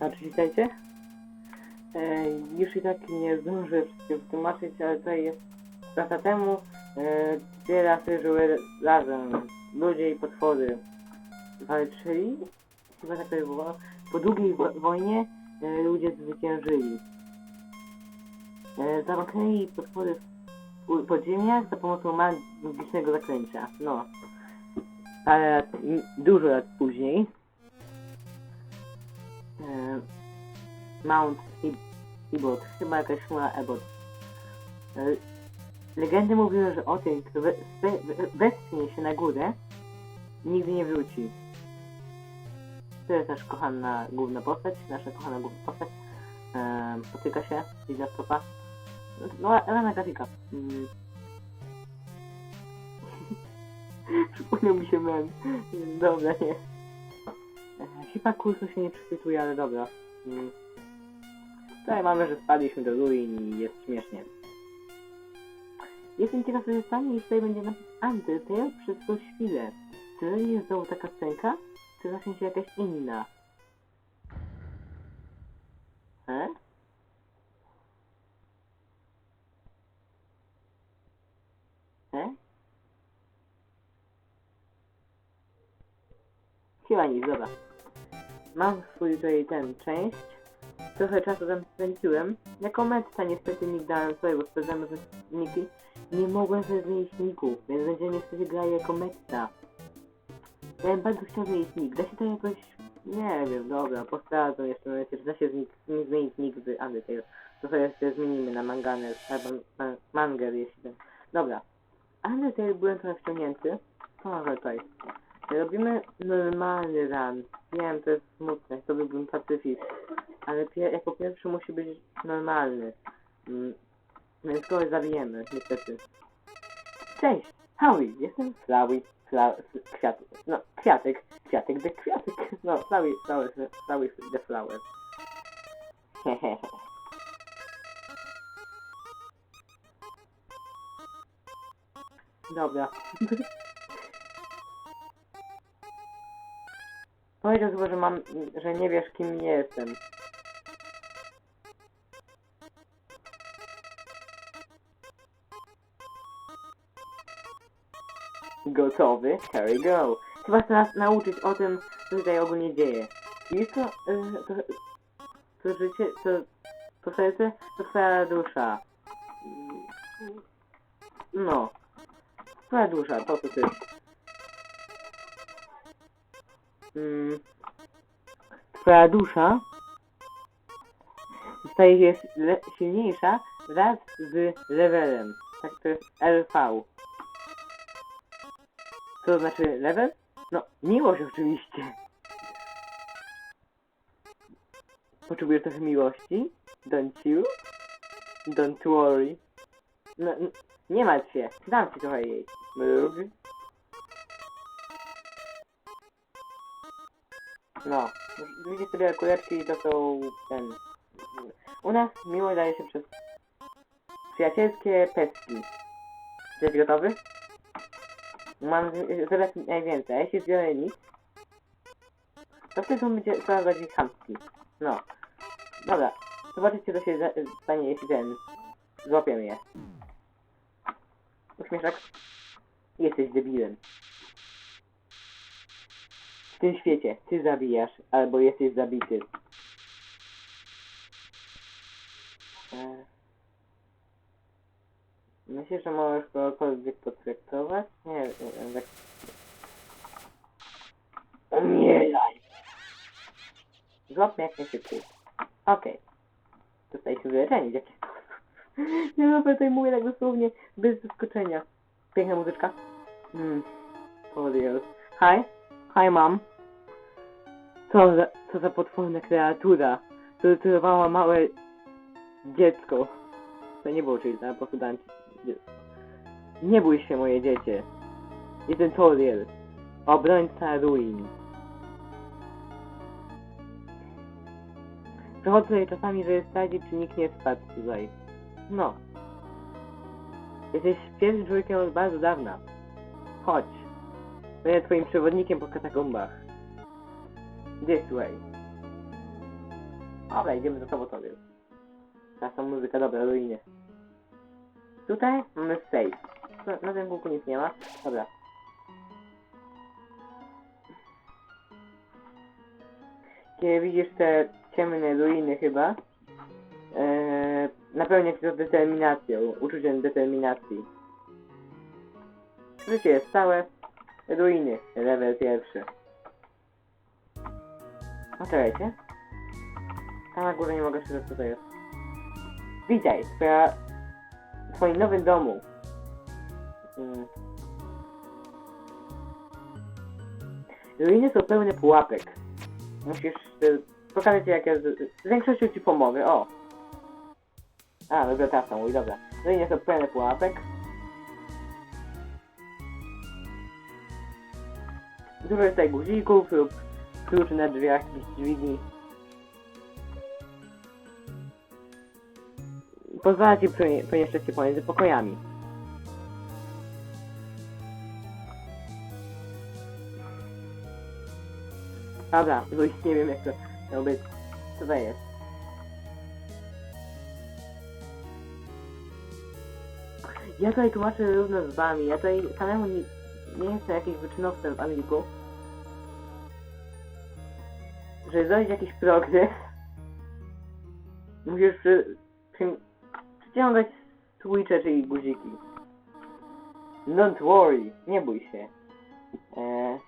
A przeczytajcie? E, już i tak nie zdążę wszystkiego wytłumaczyć, ale tutaj jest lata temu e, dwie rasy żyły razem. Ludzie i potwory walczyli, chyba tak to było. Po długiej wo wojnie e, ludzie zwyciężyli. E, zamknęli potwory w podziemiach za pomocą magicznego zaklęcia. No. Parę lat, dużo lat później Mount Ib- Ibot, chyba jakaś chmura Ebot. E, legendy mówiły, że o tym, kto we, we, we, westchnie się na górę, nigdy nie wróci. To jest nasza kochana główna postać, nasza kochana główna postać. E, potyka się, dziwna stopa. No, rana grafika. Mm. Przypomniał mi się mem. Dobra, nie. Chyba kursu się nie przeczytuje, ale dobra. Mm. Tutaj mamy, że spadliśmy do ruin i jest śmiesznie. Jestem ciekaw, co się stanie, jeśli tutaj będzie napis Undertale przez tą chwilę. Czy to nie jest znowu taka scenka? Czy zacznie się jakaś inna? He? He? Chyba nic, dobra. Mam swój ten część. Trochę czasu tam spędziłem. Jako metta niestety nick dałem sobie, bo sprawdzamy niki. Nie mogłem sobie zmienić niku, więc będzie niestety grał jako metta. Ja bym bardzo chciał zmienić nick. Da się to jakoś... Nie wiem, dobra, postaram jeszcze momencie, czy da się zmi- zmi- zmienić nick z Undertale. To sobie jeszcze zmienimy na Manganer, albo man Manger, jeśli. Dobra. Undertale byłem trochę wciągnięty. O, ale tutaj. Robimy normalny run. Wiem, to jest smutne, to byłbym pacyfist. Ale pie jako pierwszy musi być normalny. Mm. Więc kogoś zabijemy, niestety. Cześć! Howie! Jestem Flowey. Fla kwiatek. No, kwiatek. Kwiatek the kwiatek. No, Flowey, Flowers, Flowey the flower. Hehehe. Dobra. Powiedział chyba, że mam, że nie wiesz kim jestem. Gotowy? Here we go. Trzeba się nas nauczyć o tym, co tutaj ogólnie dzieje. Jest to, y, to, to życie, to, to serce, to twoja dusza. No. Twoja dusza, to co ty. Mm. Twoja dusza staje się silniejsza wraz z levelem. Tak to jest LV. Co to znaczy level? No, miłość oczywiście. Potrzebujesz trochę miłości? Don't you? Don't worry. No, nie martw się, dam ci trochę jej. Mrug. No, widzicie sobie kuleczki to są ten... U nas miłość daje się przez przyjacielskie pestki. Jesteś gotowy? Mam z- zaraz najwięcej, a jeśli zbiorę nic, to wtedy on będzie coraz bardziej chamski. No. Dobra, zobaczycie co się stanie, jeśli ten... Złapiemy je. Uśmieszek? Jesteś debilem. W tym świecie ty zabijasz, albo jesteś zabity. E... Myślisz, że możesz kogokolwiek potraktować? Nie wiem, tak... Umieraj! Złap mnie jak najszybciej. Okej. Dostaliśmy wyleczenie, jakie... Nie no, tutaj mówię tak dosłownie, bez zaskoczenia. Piękna muzyczka. Hmm. Podjazd. Hi. Hi, mom. Co za, co za potworna kreatura. Torturowała małe dziecko. To nie było czyli po prostu dałem. Nie bój się, moje dziecię. Jestem Toriel. Obrońca ruin. Przechodzę tutaj czasami, że jest sprawdzić, czy nikt nie spadł tutaj. No. Jesteś pierwszym człowiekiem od bardzo dawna. Chodź. Będę twoim przewodnikiem po katakombach. This way. Dobra, idziemy do Sobotowiec. Teraz ta muzyka, dobra, ruiny. Tutaj mamy safe. Na, na tym kółku nic nie ma. Dobra. Kiedy widzisz te ciemne ruiny chyba, ee, napełnia się to determinacją, uczuciem determinacji. Życie jest stałe, ruiny, level pierwszy. No czekajcie. Tam na górę nie mogę się co to jest. Witaj, twoja... w twoim nowym domu. Mm. Ruiny są pełne pułapek. Musisz... Y, pokażę ci jak ja... Z większością ci pomogę, o! A, dobra, ta są, mój, dobra. Ruiny są pełne pułapek. Dużo jest tutaj guzików lub kluczy na drzwiach, jakichś dźwigni. Pozwala ci prze- przemieszczać się pomiędzy pokojami. Dobra, bo już nie wiem jak to miało być. Co to jest? Ja tutaj tłumaczę równo z wami, ja tutaj samemu nie, nie jestem jakimś wyczynowcem w Angliku. Żeby zrobić jakiś progres, musisz przy, przy, przyciągać switche, czyli guziki. Don't worry, nie bój się. Eee,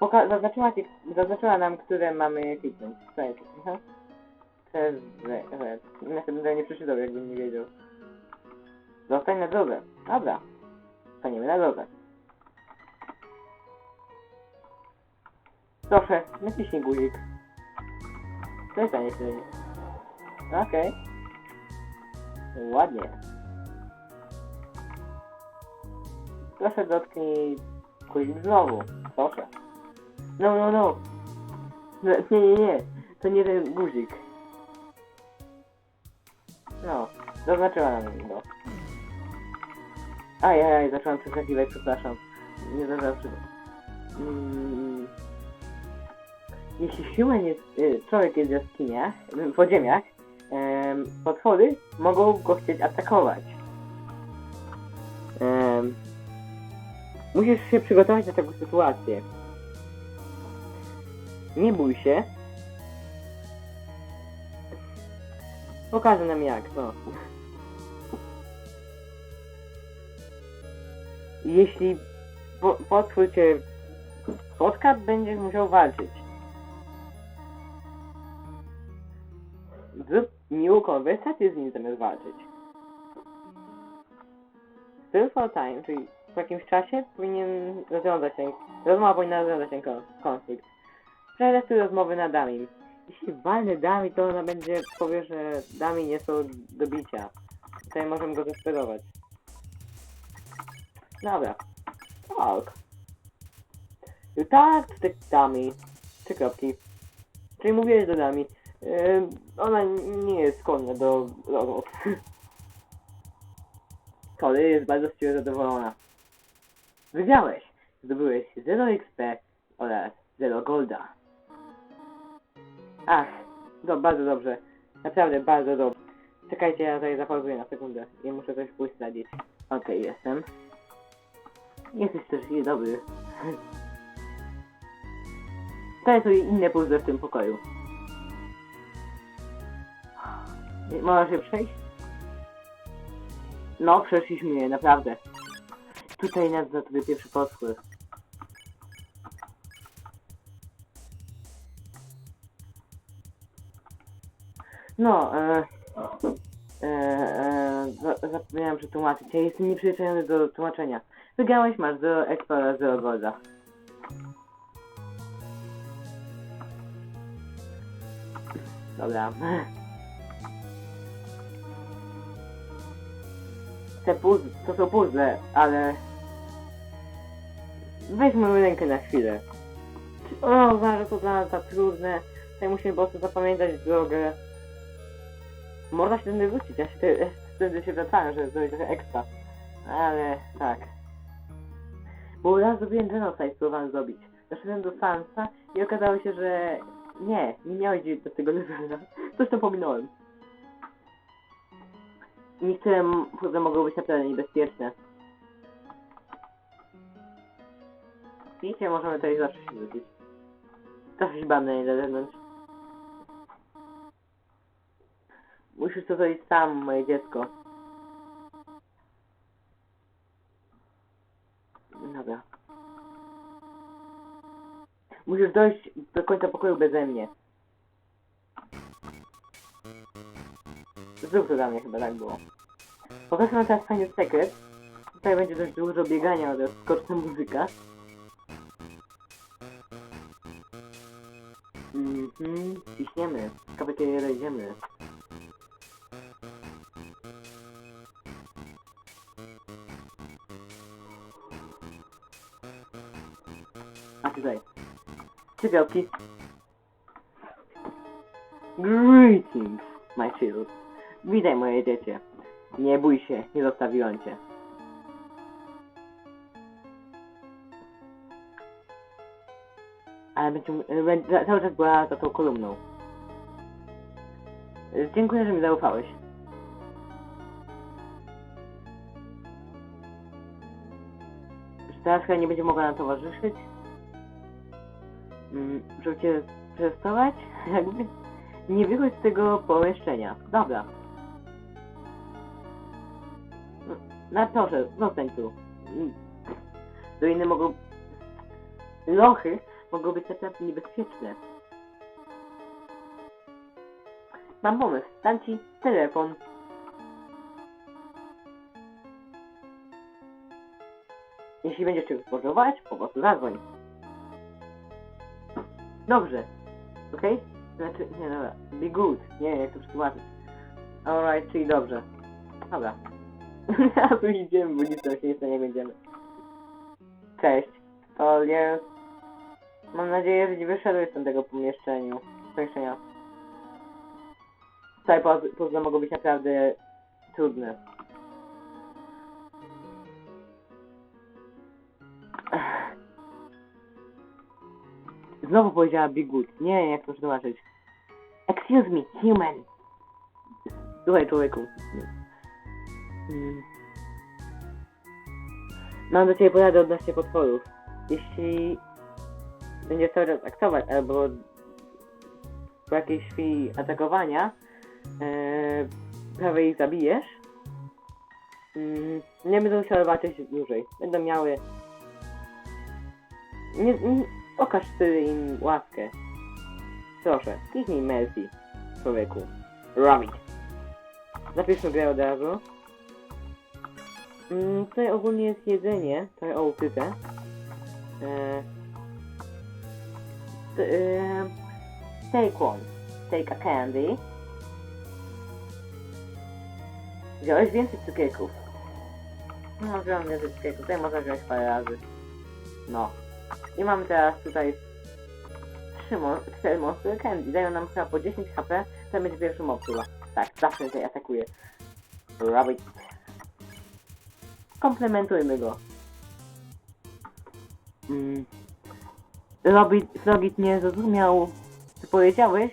poka- zaznaczyła, ci, zaznaczyła nam, które mamy kliknąć. Co jest? Aha. Przez bym nie przeczytał, jakbym nie wiedział. Zostań na drodze. Dobra. Staniemy na drodze. Proszę, naciśnij guzik. Przestań się. Okej. Ładnie. Proszę dotknij guzik znowu. Proszę. No, no, no. No, Nie, nie, nie. To nie ten guzik. No, zaznaczyła nam go. Ajajaj, zacząłem przeskakiwać, przepraszam. Nie zaznaczyłem. Mm. Jeśli human jest, y, człowiek jest w jaskiniach, w podziemiach, em, potwory mogą go chcieć atakować. Musisz się przygotować na taką sytuację. Nie bój się. Pokażę nam jak, no. Jeśli po, potwór cię spotka, będziesz musiał walczyć. Z nim zamiast walczyć. For time, czyli w jakimś czasie powinien rozwiązać się, rozmowa powinna rozwiązać ten kon- konflikt. Przetestuj rozmowy na Damim. Jeśli walny Dami, to ona będzie, powie, że Dami nie są do bicia. Tutaj możemy go zesperować. Dobra. Tak. You talked to Dami. Trzy kropki. Czyli mówiłeś do Dami. Yy, ona nie jest skłonna do rozmów. Kody jest bardzo z ciebie zadowolona. Wygrałeś. Zdobyłeś 0 XP oraz 0 Golda. Ach, no bardzo dobrze. Naprawdę bardzo dobrze. Czekajcie, ja tutaj zapauzuję na sekundę. Ja muszę coś pójść zdradzić. Okej, jestem. Jesteś też dobry. Tutaj są inne puzzle w tym pokoju. Możesz się przejść? No, przeszliśmy je, naprawdę. Tutaj nas za tobie pierwszy potwór. No, e, e, e, za- zapomniałem przetłumaczyć. Ja jestem nieprzyzwyczajony do tłumaczenia. Wygrałeś, masz 0 expa oraz 0 golda. Dobra. Te puzzle, to są puzzle, ale... Weź moją rękę na chwilę. O, że to dla nas za trudne. Tutaj musimy po prostu zapamiętać drogę. Można się tędy wrócić, ja się te- wtedy się wracałem, żeby zrobić trochę ekstra. Ale tak. Bo raz zrobiłem genocide, próbowałem zrobić. Doszedłem do Sansa i okazało się, że Nie, nie miałeś do tego levela. Coś tam pominąłem. Niektóre puzzle mogą być naprawdę niebezpieczne. Widzicie, możemy tutaj zawsze się wrócić. Się banda nie zewnątrz. Musisz to zrobić sam, moje dziecko. Dobra. Musisz dojść do końca pokoju beze mnie. Zrób to dla mnie chyba tak było. Pokażę teraz fajny sekret. Tutaj będzie dość dużo biegania oraz skoczna muzyka. Mhm, ciśniemy. Ciekawe kiedy. A tutaj. Cygałki. Greetings, my child. Witaj moje dziecię. Nie bój się, nie zostawiłem cię. Ale będzie, będzie cały czas była za tą kolumną. Dziękuję, że mi zaufałeś. Teraz chyba nie będzie mogła nam towarzyszyć? Mm, żeby cię przetestować? Jakby nie wychodź z tego pomieszczenia. Dobra. No, proszę, zostań tu. Mm. Do inne mogą... Lochy mogą być naprawdę niebezpieczne. Mam pomysł. Dam ci telefon. Jeśli będziesz czegoś potrzebować, po prostu zadzwoń. Dobrze. Okej? Znaczy, nie dobra. Be good. Nie jak to przetłumaczyć. Alright, czyli dobrze. Dobra. A tu idziemy, bo nic tam się nie stanie, będziemy. Cześć. To jest... Mam nadzieję, że nie wyszedłeś z tego pomieszczeniu. Pomieszczenia. Tutaj poz- puzzle mogą być naprawdę trudne. Znowu powiedziała Good. Nie wiem, jak to przetłumaczyć. Excuse me, human. Słuchaj, człowieku. Mam do ciebie poradę odnośnie potworów. Jeśli będziesz cały czas aktować, albo po jakiejś chwili atakowania e, prawie ich zabijesz, mm, nie będą chciały walczyć dłużej. Będą miały... Nie, nie, okaż ty im łaskę. Proszę, kliknij Mercy, człowieku. Rabbit. Zapiszmy grę od razu. Mm, tutaj ogólnie jest jedzenie, trochę o ukryte. E, t- e, take one. Take a candy. Wziąłeś więcej cukierków. No, wziąłem więcej cukierków. Tutaj można wziąć parę razy. No. I mamy teraz tutaj trzy mo- cztery monstry candy. Dają nam chyba po 10 HP. To będzie pierwszy mob chyba. Tak, zawsze tutaj atakuje. Rabbit. Komplementujmy go. Mm. Rabbit nie zrozumiał, co powiedziałeś.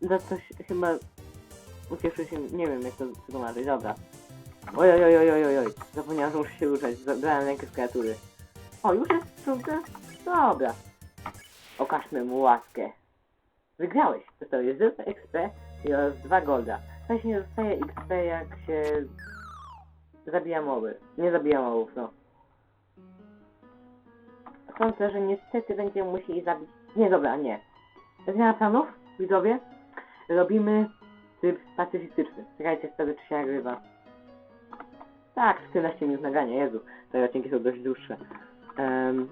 Za coś chyba ucieszył się, nie wiem jak to wytłumaczyć, dobra. Oj, oj, oj, oj, oj, oj, zapomniałem, że muszę się ruszać, zabrałem rękę z kreatury. O, już jest sztuka? Dobra. Okażmy mu łaskę. Wygrałeś. Dostałeś 0 XP i oraz 2 golda. To się nie dostaje XP jak się zabija mowy. Nie zabija mowów, no. Sądzę, że niestety będziemy musieli zabić... Nie, dobra, nie. Zmiana planów, widzowie. Robimy tryb pacyfistyczny. Czekajcie, wtedy czy się nagrywa. Tak, 14 minut nagrania, Jezu. Te odcinki są dość dłuższe. Um,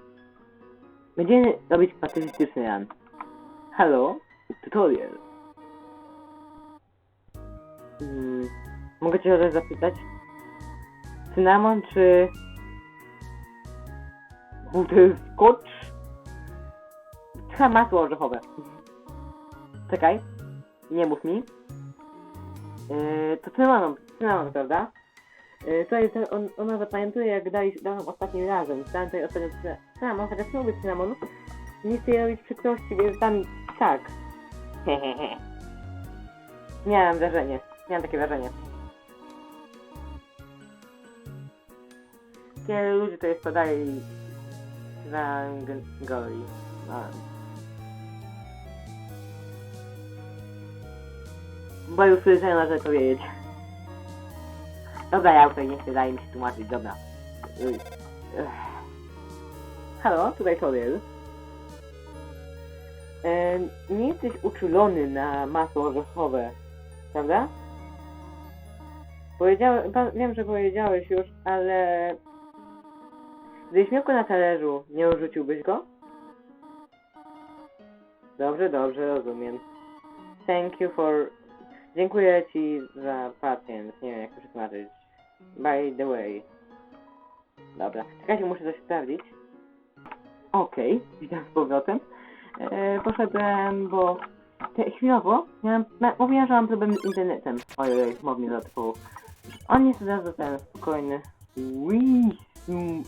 będziemy robić pacyfistyczny run. Hello, tutorial. Mm, mogę cię o coś zapytać? Cynamon czy... Butterskotch? Chyba masło orzechowe. Czekaj. Nie mów mi. Yy, to cynamon, cynamon, prawda? Yy, to jest, on, ona zapamiętuje jak dali, dałem ostatnim razem. Dałem tutaj ostatnio cyna- cynamon, chociaż nie lubię cynamonu. nie chcę jej robić przykrości, więc tam tak. Hehehe. Miałem wrażenie, miałem takie wrażenie. Kiedy ludzie to jest podali z Anglii. No. Bo już słyszałem, może powiedzieć. Dobra, ja tutaj nie chcę, daj mi się tłumaczyć, dobra. Halo, tutaj Toril. E, nie jesteś uczulony na masło orzechowe, prawda? Powiedziałem, wiem, że powiedziałeś już, ale... Gdybyś miał go na talerzu, nie urzuciłbyś go? Dobrze, dobrze, rozumiem. Thank you for... Dziękuję ci za pacjent. Nie wiem, jak to przetłumaczyć. By the way. Dobra, czekajcie, muszę coś sprawdzić. Okej, witam z powrotem. E, poszedłem, bo te, chwilowo miałem, ma, mówiłem, że mam problem z internetem. Ojej, mob mnie zaatakował. On jest zaraz ten spokojny. Wisum,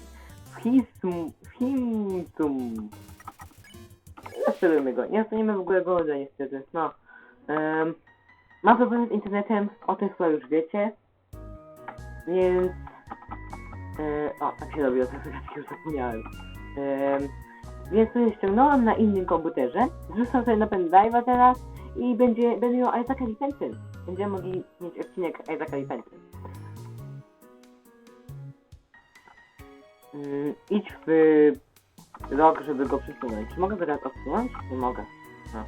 fisum, fisum. Zastrzelujmy go. Nie dostaniemy w ogóle golda niestety. No. Um, mam problem z internetem, o tym chyba już wiecie. Więc... E, o, tak się robi, o tym już zapomniałem. Em, więc to ściągnąłem na innym komputerze, zrzucam sobie na pendrive'a teraz i będzie, będę miał Isaaca Defense. Będziemy mogli mieć odcinek Isaaca Defense. Mm, idź w rok, żeby go przesunąć. Czy mogę go teraz odsunąć? Nie mogę. No.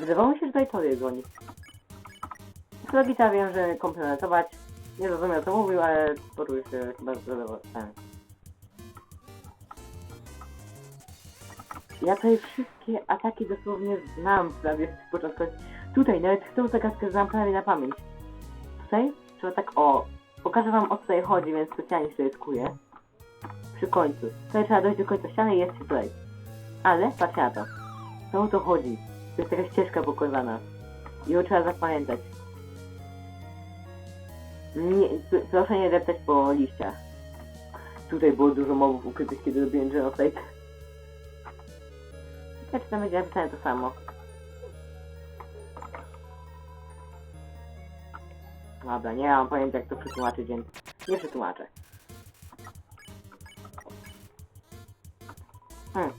Wydawało mi się, że tutaj to dzwoni. Z logika wiem, że komplementować. Nie zrozumiał co mówił, ale poczuł się chyba zdenerwowany. Ja tutaj wszystkie ataki dosłownie znam prawie podczas końca. Tutaj nawet tą zagadkę znam prawie na pamięć. Tutaj trzeba tak o. Pokażę wam o co tutaj chodzi, więc specjalnie się ryskuję. Przy końcu. Tutaj trzeba dojść do końca ściany i jest tutaj. Ale patrz na to. Co o to chodzi? To jest taka ścieżka pokonywana. I ją trzeba zapamiętać. Nie, proszę nie deptać po liściach. Tutaj było dużo mobów ukrytych, kiedy robiłem Genocide. Ja czy tam będzie napisane to samo. Dobra, nie mam pojęcia jak to przetłumaczyć, więc nie przetłumaczę. Hmm.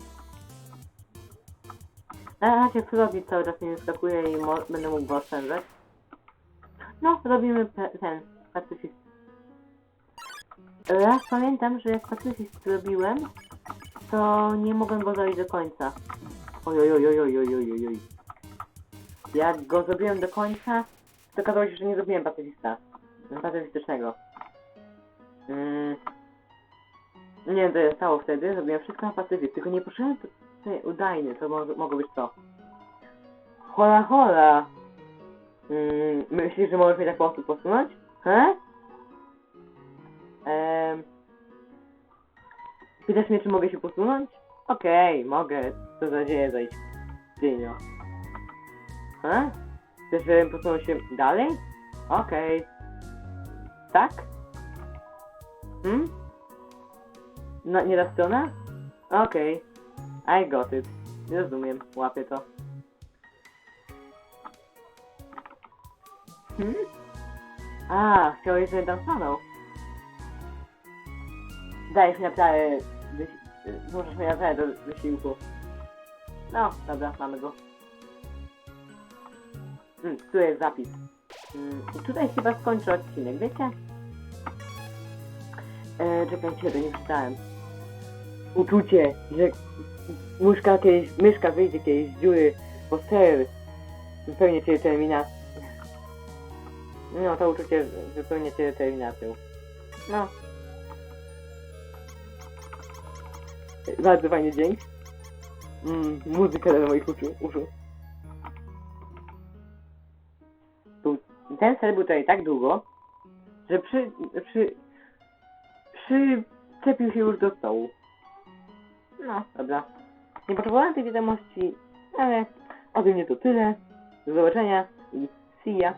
Na razie robić cały czas nie wyskakuje i będę mógł go oszczędzać. No, robimy ten, pacyfist. Raz pamiętam, że jak pacyfist zrobiłem, to nie mogłem go zrobić do końca. Oj, oj, oj, oj, oj, oj, oj, oj, oj. Jak go zrobiłem do końca, to okazało się, że nie zrobiłem pacyfista. Pacyfistycznego. Mm. Nie wiem, się stało wtedy, zrobiłem wszystko na pacyfist, tylko nie poszedłem tutaj udajny, to mo mogło być to. Hola, hola! Mm, myślisz, że możesz mnie tak po prostu posunąć? He? Ehm... Pytasz mnie, czy mogę się posunąć? Okej, mogę. Co za dzieje zejść. Dynio. Ha? Chcesz, żebym posunął się dalej? Okej. Tak? Hmm? No, nie ta strona? Okej. I got it. Rozumiem, łapię to. Hmm? A, chciałeś, żebym tam stanął. Dajesz mi naprawdę... wysi- Zmuszasz mnie naprawdę do wysiłku. No, dobra, mamy go. Tu jest zapis. Mm, i tutaj chyba skończę odcinek, wiecie? E, czekajcie, to nie czytałem. Uczucie, że myszka kiedyś, myszka wyjdzie kiedyś z dziury po ser. Wypełnię cię terminacją. No, to uczucie wypełnię cię terminacją. No. Bardzo fajny dźwięk. Mm, muzyka do moich uszu. uszu. Ten ser był tutaj tak długo, że przy, przy, przyczepił się już do stołu. No, dobra. Nie potrzebowałem tej wiadomości, ale ode mnie to tyle. Do zobaczenia i see ya.